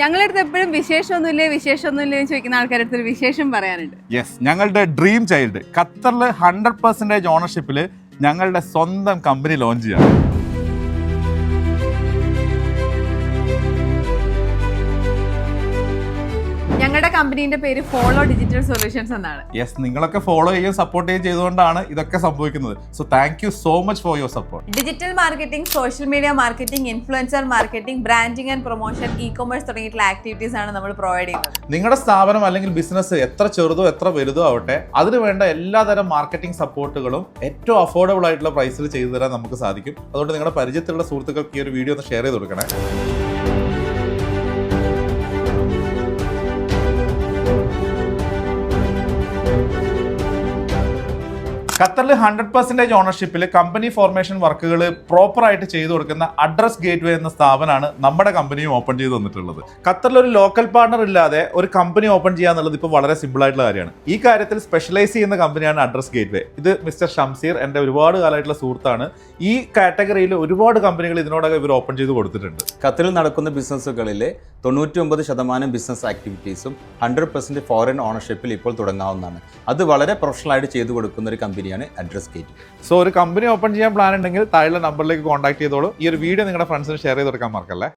ഞങ്ങളുടെ അടുത്ത് എപ്പോഴും വിശേഷമൊന്നുമില്ലേ വിശേഷമൊന്നുമില്ലേ എന്ന് ചോദിക്കുന്ന ആൾക്കാരുടെ അടുത്ത് ഒരു വിശേഷം പറയാനുണ്ട്. യെസ് ഞങ്ങളുടെ ഡ്രീം ചൈൽഡ് ഖത്തറിൽ ഹൺഡ്രഡ് പെർസെന്റേജ് ഓണർഷിപ്പിൽ ഞങ്ങളുടെ സ്വന്തം കമ്പനി ലോഞ്ച് ചെയ്യാണ്. ഞങ്ങളുടെ കമ്പനീന്റെ പേര് ഫോളോ ഡിജിറ്റൽ സൊല്യൂഷൻസ് എന്നാണ്. യെസ് നിങ്ങളൊക്കെ ഫോളോ ചെയ്യുകയും സപ്പോർട്ട് ചെയ്യുകയും ചെയ്തുകൊണ്ടാണ് ഇതൊക്കെ സംഭവിക്കുന്നത്. So thank you so much for your support digital marketing social media marketing influencer marketing branding and promotion E commerce തുടങ്ങിയിട്ടുള്ള ആക്ടിവിറ്റീസ് ആണ് നമ്മൾ പ്രൊവൈഡ് ചെയ്യുന്നത്. നിങ്ങളുടെ സ്ഥാപനം അല്ലെങ്കിൽ ബിസിനസ് എത്ര ചെറുതോ എത്ര വലുതോ ആവട്ടെ അതിന് വേണ്ട എല്ലാതരം മാർക്കറ്റിംഗ് സപ്പോർട്ടുകളും ഏറ്റവും അഫോർഡബിൾ ആയിട്ടുള്ള പ്രൈസിൽ ചെയ്തു തരാൻ നമുക്ക് സാധിക്കും. അതുകൊണ്ട് നിങ്ങളുടെ പരിചയത്തിലുള്ള സുഹൃത്തുക്കൾക്ക് ഈ ഒരു വീഡിയോ ഒന്ന് ഷെയർ ചെയ്ത് കൊടുക്കണേ. ഖത്തറിൽ ഹൺഡ്രഡ് പെർസെന്റേജ് ഓണർഷിപ്പിൽ കമ്പനി ഫോർമേഷൻ വർക്കുകൾ പ്രോപ്പറായിട്ട് ചെയ്തു കൊടുക്കുന്ന അഡ്രസ് ഗേറ്റ് വേ എന്ന സ്ഥാപനമാണ് നമ്മുടെ കമ്പനിയും ഓപ്പൺ ചെയ്ത് തന്നിട്ടുള്ളത്. ഖത്തറിൽ ഒരു ലോക്കൽ പാർട്ണർ ഇല്ലാതെ ഒരു കമ്പനി ഓപ്പൺ ചെയ്യാന്നുള്ളത് ഇപ്പോൾ വളരെ സിമ്പിൾ ആയിട്ടുള്ള കാര്യമാണ്. ഈ കാര്യത്തിൽ സ്പെഷ്യലൈസ് ചെയ്യുന്ന കമ്പനിയാണ് അഡ്രസ് ഗേറ്റ് വേ ഇത് മിസ്റ്റർ ഷംസീർ എന്റെ ഒരുപാട് കാലമായിട്ടുള്ള സുഹൃത്താണ്. ഈ കാറ്റഗറിയിൽ ഒരുപാട് കമ്പനികൾ ഇതിനോടൊക്കെ ഇവർ ഓപ്പൺ ചെയ്ത് കൊടുത്തിട്ടുണ്ട്. ഖത്തറിൽ നടക്കുന്ന ബിസിനസ്സുകളിലെ തൊണ്ണൂറ്റി ഒമ്പത് ശതമാനം ബിസിനസ് ആക്ടിവിറ്റീസും ഹൺഡ്രഡ് പെർസെന്റ് ഫോറിൻ ഓണർഷിപ്പിൽ ഇപ്പോൾ തുടങ്ങാവുന്നതാണ്. അത് വളരെ പ്രൊഫഷണലായിട്ട് ചെയ്തു കൊടുക്കുന്ന ഒരു കമ്പനിയാണ് അഡ്രസ് ഗേറ്റ് സോ ഒരു കമ്പനി ഓപ്പൺ ചെയ്യാൻ പ്ലാൻ ഉണ്ടെങ്കിൽ താഴെ നമ്പറിലേക്ക് കോൺടാക്ട് ചെയ്തോളൂ. ഈ ഒരു വീഡിയോ നിങ്ങളുടെ ഫ്രണ്ട്സിന് ഷെയർ ചെയ്ത് കൊടുക്കാൻ മറക്കല്ലേ?